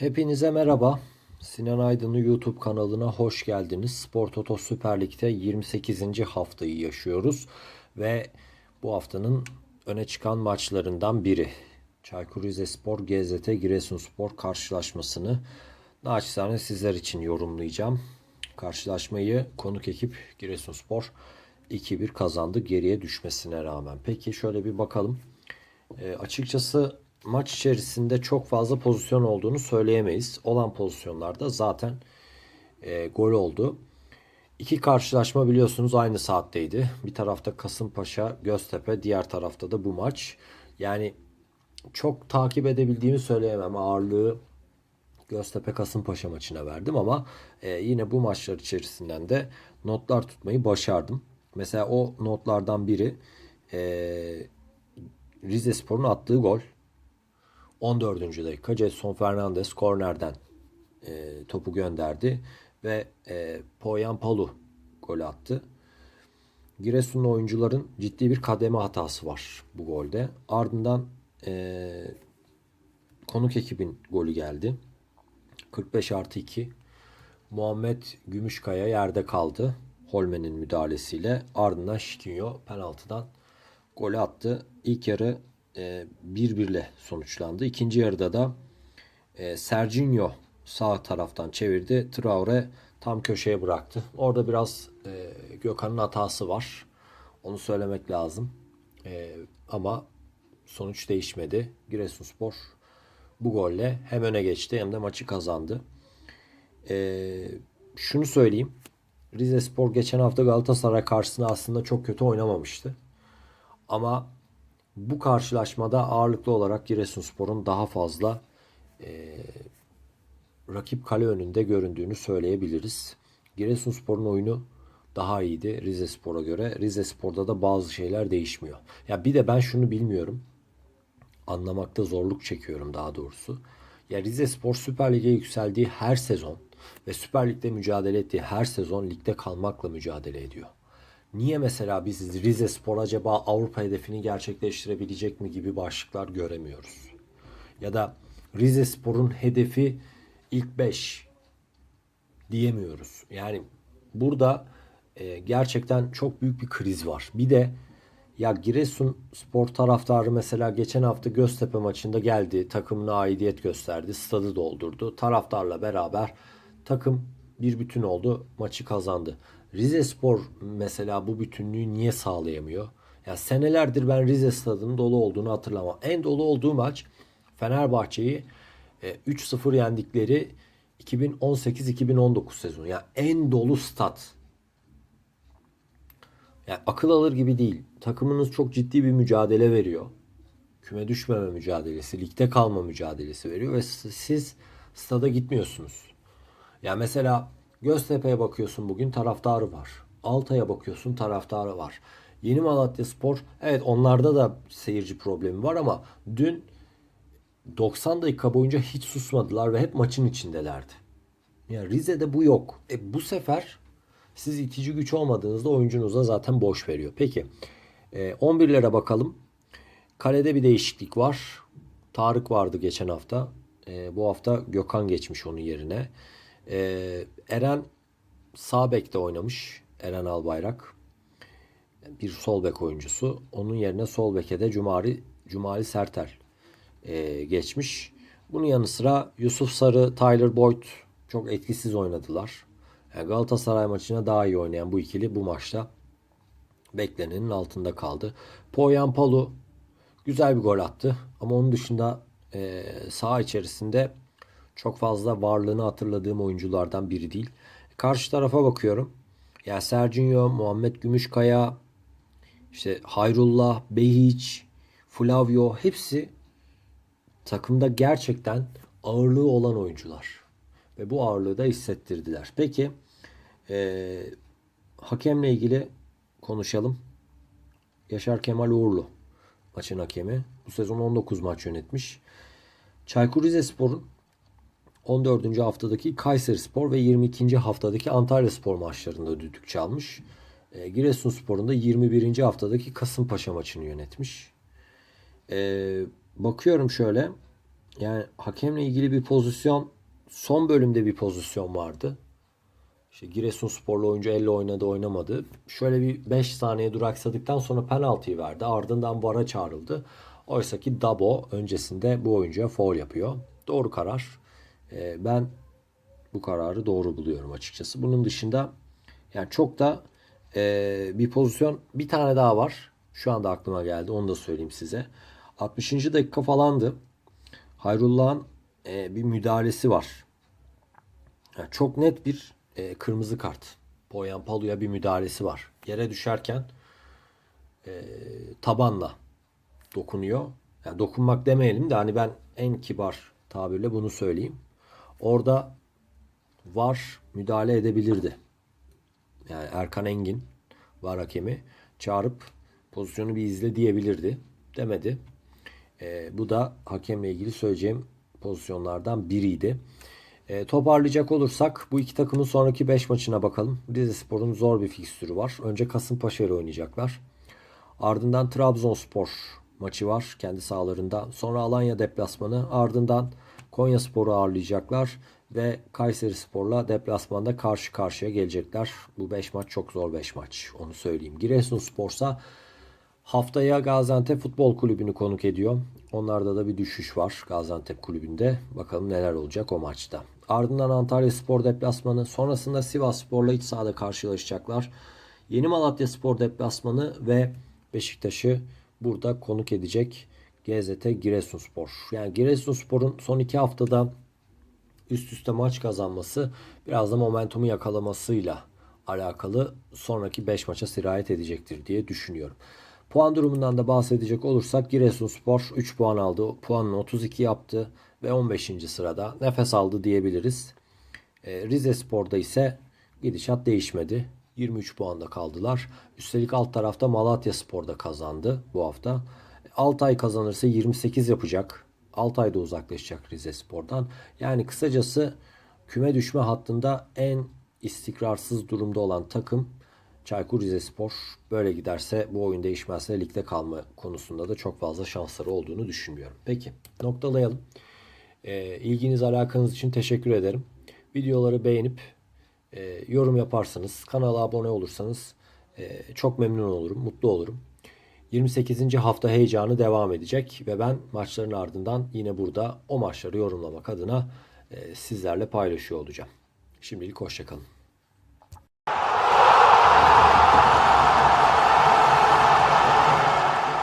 Hepinize merhaba. Sinan Aydın'ın YouTube kanalına hoş geldiniz. Spor Toto Süper Lig'de 28. haftayı yaşıyoruz ve bu haftanın öne çıkan maçlarından biri. Çaykur Rizespor GZT Giresunspor karşılaşmasını naçizane sizler için yorumlayacağım. Karşılaşmayı konuk ekip Giresunspor 2-1 kazandı geriye düşmesine rağmen. Peki şöyle bir bakalım. E, açıkçası maç içerisinde çok fazla pozisyon olduğunu söyleyemeyiz. Olan pozisyonlarda zaten e, gol oldu. İki karşılaşma biliyorsunuz aynı saatteydi. Bir tarafta Kasımpaşa, Göztepe, diğer tarafta da bu maç. Yani çok takip edebildiğimi söyleyemem. Ağırlığı Göztepe Kasımpaşa maçına verdim ama e, yine bu maçlar içerisinden de notlar tutmayı başardım. Mesela o notlardan biri e, Rize Spor'un attığı gol. 14. dakika Jetson Fernandez kornerden e, topu gönderdi ve e, Poyan Palu gol attı. Giresunlu oyuncuların ciddi bir kademe hatası var bu golde. Ardından e, konuk ekibin golü geldi. 45 artı 2. Muhammed Gümüşkaya yerde kaldı. Holmen'in müdahalesiyle. Ardından Şikinyo penaltıdan golü attı. İlk yarı e, 1-1'le sonuçlandı. İkinci yarıda da e, sağ taraftan çevirdi. Traore tam köşeye bıraktı. Orada biraz e, Gökhan'ın hatası var. Onu söylemek lazım. E, ama sonuç değişmedi. Giresunspor bu golle hem öne geçti hem de maçı kazandı. E, şunu söyleyeyim. Rize Spor geçen hafta Galatasaray karşısında aslında çok kötü oynamamıştı. Ama bu karşılaşmada ağırlıklı olarak Giresunspor'un daha fazla e, rakip kale önünde göründüğünü söyleyebiliriz. Giresunspor'un oyunu daha iyiydi Rize Spor'a göre. Rize Spor'da da bazı şeyler değişmiyor. Ya bir de ben şunu bilmiyorum. Anlamakta zorluk çekiyorum daha doğrusu. Ya Rize Spor Süper Lig'e yükseldiği her sezon ve Süper Lig'de mücadele ettiği her sezon ligde kalmakla mücadele ediyor. Niye mesela biz Rize Spor acaba Avrupa hedefini gerçekleştirebilecek mi gibi başlıklar göremiyoruz? Ya da Rize Spor'un hedefi ilk 5 diyemiyoruz. Yani burada e, gerçekten çok büyük bir kriz var. Bir de ya Giresun spor taraftarı mesela geçen hafta Göztepe maçında geldi. Takımına aidiyet gösterdi. Stadı doldurdu. Taraftarla beraber takım bir bütün oldu. Maçı kazandı. Rize Spor mesela bu bütünlüğü niye sağlayamıyor? Ya senelerdir ben Rize stadının dolu olduğunu hatırlamam. En dolu olduğu maç Fenerbahçe'yi e, 3-0 yendikleri 2018-2019 sezonu. Yani en dolu stat. Yani akıl alır gibi değil. Takımınız çok ciddi bir mücadele veriyor. Küme düşmeme mücadelesi, ligde kalma mücadelesi veriyor ve siz stada gitmiyorsunuz. Ya mesela Göztepe'ye bakıyorsun bugün taraftarı var. Altay'a bakıyorsun taraftarı var. Yeni Malatya Spor evet onlarda da seyirci problemi var ama dün 90 dakika boyunca hiç susmadılar ve hep maçın içindelerdi. Yani Rize'de bu yok. E bu sefer siz itici güç olmadığınızda oyuncunuza zaten boş veriyor. Peki e, 11'lere bakalım. Kalede bir değişiklik var. Tarık vardı geçen hafta. E, bu hafta Gökhan geçmiş onun yerine. Ee, Eren sağ bekte oynamış. Eren Albayrak. Bir sol bek oyuncusu. Onun yerine sol beke de Cumali, Cumali Sertel e, geçmiş. Bunun yanı sıra Yusuf Sarı, Tyler Boyd çok etkisiz oynadılar. Yani Galatasaray maçına daha iyi oynayan bu ikili bu maçta beklenenin altında kaldı. Poyan Palu güzel bir gol attı. Ama onun dışında e, saha içerisinde çok fazla varlığını hatırladığım oyunculardan biri değil. Karşı tarafa bakıyorum. Ya Serginho, Muhammed Gümüşkaya, işte Hayrullah, Behiç, Flavio hepsi takımda gerçekten ağırlığı olan oyuncular. Ve bu ağırlığı da hissettirdiler. Peki e, hakemle ilgili konuşalım. Yaşar Kemal Uğurlu maçın hakemi. Bu sezon 19 maç yönetmiş. Çaykur Rizespor'un 14. haftadaki Kayseri Spor ve 22. haftadaki Antalya Spor maçlarında düdük çalmış. E, Giresunspor'un da 21. haftadaki Kasımpaşa maçını yönetmiş. E, bakıyorum şöyle Yani hakemle ilgili bir pozisyon son bölümde bir pozisyon vardı. İşte Giresunsporlu oyuncu elle oynadı oynamadı. Şöyle bir 5 saniye duraksadıktan sonra penaltıyı verdi. Ardından VAR'a çağrıldı. Oysa ki Dabo öncesinde bu oyuncuya foul yapıyor. Doğru karar. Ee, ben bu kararı doğru buluyorum açıkçası. Bunun dışında yani çok da e, bir pozisyon bir tane daha var. Şu anda aklıma geldi. Onu da söyleyeyim size. 60. dakika falandı. Hayrullah'ın e, bir müdahalesi var. Yani çok net bir e, kırmızı kart. Boyan Palu'ya bir müdahalesi var. Yere düşerken e, tabanla dokunuyor. Yani dokunmak demeyelim de hani ben en kibar tabirle bunu söyleyeyim. Orada var müdahale edebilirdi. Yani Erkan Engin var hakemi çağırıp pozisyonu bir izle diyebilirdi. Demedi. E, bu da hakemle ilgili söyleyeceğim pozisyonlardan biriydi. E, toparlayacak olursak bu iki takımın sonraki 5 maçına bakalım. Rizespor'un zor bir fikstürü var. Önce Kasımpaşa ile oynayacaklar. Ardından Trabzonspor maçı var kendi sahalarında. Sonra Alanya deplasmanı. Ardından Konyaspor'u ağırlayacaklar ve Kayseri Spor'la deplasmanda karşı karşıya gelecekler. Bu 5 maç çok zor 5 maç. Onu söyleyeyim. Giresunspor'sa Haftaya Gaziantep Futbol Kulübü'nü konuk ediyor. Onlarda da bir düşüş var Gaziantep Kulübü'nde. Bakalım neler olacak o maçta. Ardından Antalya Spor deplasmanı. Sonrasında Sivas Spor'la iç sahada karşılaşacaklar. Yeni Malatya Spor deplasmanı ve Beşiktaş'ı burada konuk edecek GZT Giresunspor. Yani Giresunspor'un son iki haftada üst üste maç kazanması biraz da momentumu yakalamasıyla alakalı sonraki 5 maça sirayet edecektir diye düşünüyorum. Puan durumundan da bahsedecek olursak Giresunspor 3 puan aldı. Puanını 32 yaptı ve 15. sırada nefes aldı diyebiliriz. E, Rize Spor'da ise gidişat değişmedi. 23 puanda kaldılar. Üstelik alt tarafta Malatya Spor'da kazandı bu hafta. Altay kazanırsa 28 yapacak. Altay da uzaklaşacak Rize Spor'dan. Yani kısacası küme düşme hattında en istikrarsız durumda olan takım Çaykur Rizespor böyle giderse bu oyun değişmezse ligde kalma konusunda da çok fazla şansları olduğunu düşünmüyorum. Peki noktalayalım. E, ilginiz alakanız için teşekkür ederim. Videoları beğenip e, yorum yaparsanız, kanala abone olursanız e, çok memnun olurum, mutlu olurum. 28. hafta heyecanı devam edecek ve ben maçların ardından yine burada o maçları yorumlamak adına e, sizlerle paylaşıyor olacağım. Şimdilik hoşçakalın.